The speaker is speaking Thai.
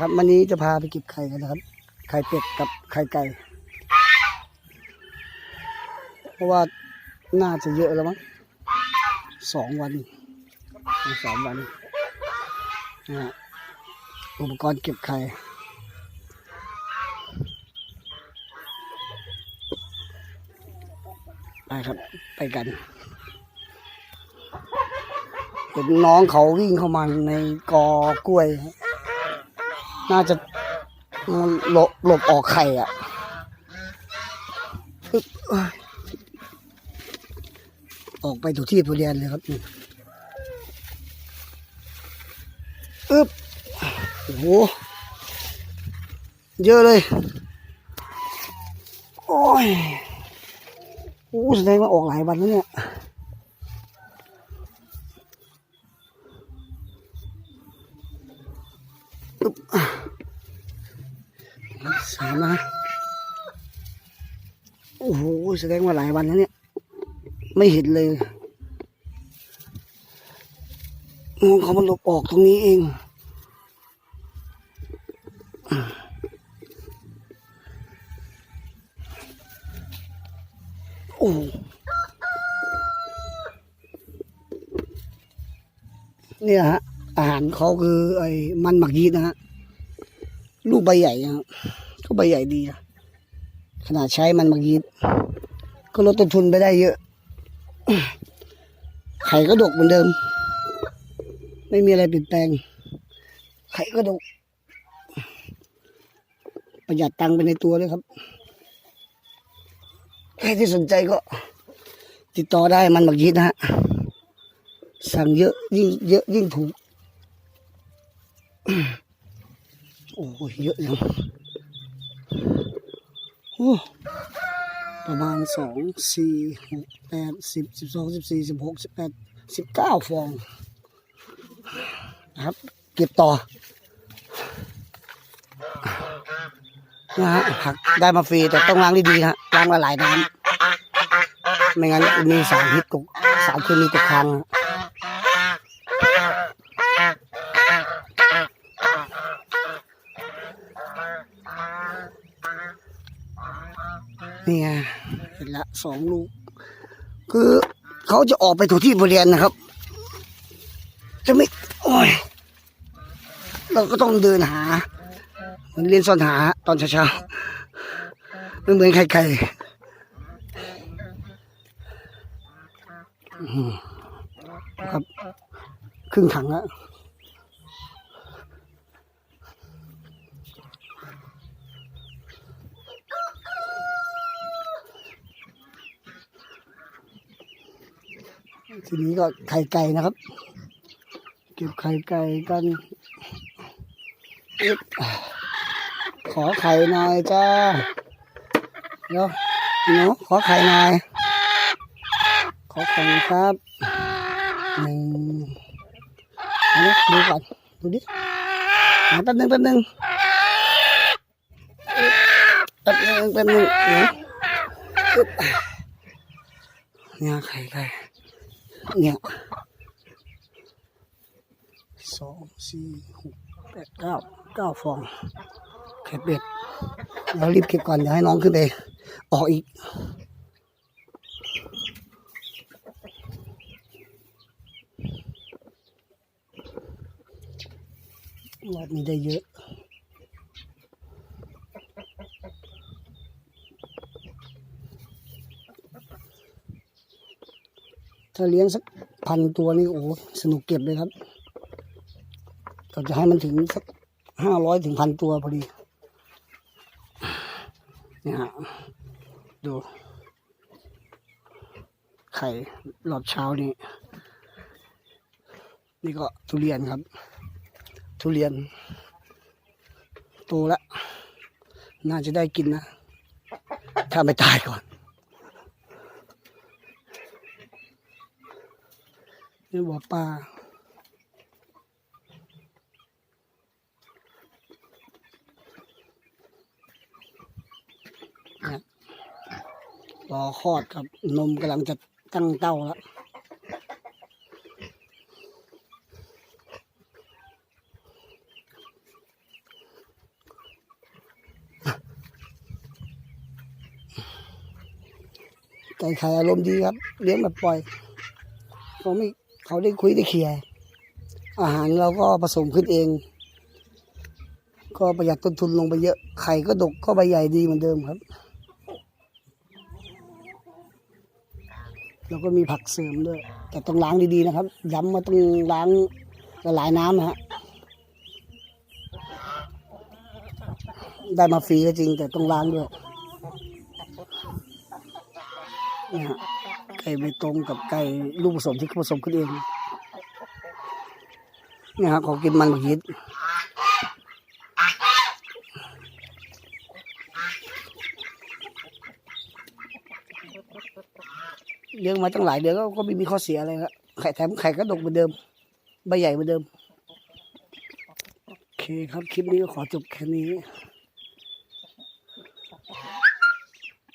ครับวันนี้จะพาไปเก็บไข่กันนะครับ ไข่เป็ดกับไข่ไก่ เพราะว่าน่าจะเยอะแล้วมั้งสองวันสองวันนะฮะอุปกรณ์เก็บไข่ไปครับ ไปกันเห็นน้องเขาวิ่งเข้ามาในกอกล้วย น่าจะหลบหลบออกไข่อะออกไปถูกที่ผู้เรียนเลยครับอึ๊บโอ้โหเยอะเลย โอ้ยโอ้แสดงว่าออกหลายวันแล้วเนี่ย บสามนะโอ้โหแสดงว่าหลายวันแล้วเนี่ย ไม่เห็นเลยมองเขามันหลบออกตรงนี้เองโอ้โหเนี่ยฮะอาหารเขาคือไอ้มันหมักยีนะฮะ ลูกใบใหญ่ครับก็ใบใหญ่ดีนะขนาดใช้มันหมักยีตก็ลดต้นทุนไปได้เยอะ ไข่ก็ดกเหมือนเดิม ไม่มีอะไรเปลี่ยนแปลง ไข่ก็ดก ประหยัดตังค์ไปในตัวเลยครับ ใครที่สนใจก็ ติดต่อได้มันหมักยีตนะฮะ สั่งเยอะยิ่งเยอะยิ่งถูก โอ้ยเยอะจังโอ้ประมาณสองสี่หกแปดสิบสิบสองสิบสี่สิบหกสิบแปดสิบเก้าฟองนะครับ เก็บต่อนะฮะผักได้มาฟรีแต่ต้องล้างดีๆนะฮะล้างละหลายน้ำไม่งั้นมีสารพิษตกสารเคมีตกค้างนะ นี่ไงเห็นละสองลูก คือเขาจะออกไปถูที่บริเวณนะครับ จะไม่โอ้ยเราก็ต้องเดินหาเหมือนเรียนซอนหาตอนเช้าๆไม่เหมือนใครๆครับ ครึ่งถังแล้ว ทีนี้ก็ไข่ไก่นะครับ เก็บไข่ไก่กันขอไข่หน่อยจ้าเดี๋ยวหนูขอไข่หน่อย ขอไข่ครับหนึ่งดิดูก่อนดูดิอะแป๊บนึงแป๊บนึงแป๊บนึงแป๊บนึงเดี๋ยวอึ๊บเนี่ยไข่ไก่ เนี่ยสองสี่หกแปดเก้าเก้าฟองไข่เป็ดเรารีบเก็บก่อนอย่าให้น้องขึ้นไปออกอีกรอบนี้ได้เยอะ ถ้าเลี้ยงสักพันตัวนี่โอ้สนุกเก็บเลยครับเราจะให้มันถึงสักห้าร้อยถึงพันตัวพอดีเนี่ยฮะดู ไข่รอบเช้านี่ นี่ก็ทุเรียนครับ ทุเรียน โตแล้ว น่าจะได้กินนะ ถ้าไม่ตายก่อน นี่บ่อปลารอคลอดครับนมกำลังจะตั้งเต้าแล้วไก่ไขอารมณ์ดีครับ เลี้ยงแบบปล่อยเขาไม่ เขาได้คุยได้เคลียร์อาหารเราก็ผสมขึ้นเอง ก็ประหยัดต้นทุนลงไปเยอะ ไข่ก็ดกก็ใบใหญ่ดีเหมือนเดิมครับ แล้วก็มีผักเสริมด้วย แต่ต้องล้างดีๆนะครับ ย้ำว่าต้องล้างละลายน้ำนะฮะ ได้มาฟรีก็จริงแต่ต้องล้างด้วย เนี่ย ไก่ตรงกับไก่ลูกผสมที่เขาผสมขึ้นเองเนี่ยฮะขอกินมันบักยิดเลี้ยงมาตั้งหลายเดือนก็ก็ไม่มีข้อเสียอะไรครับไข่แถมไข่ก็ดกเหมือนเดิม ใบใหญ่เหมือนเดิม โอเคครับ คลิปนี้ก็ขอจบแค่นี้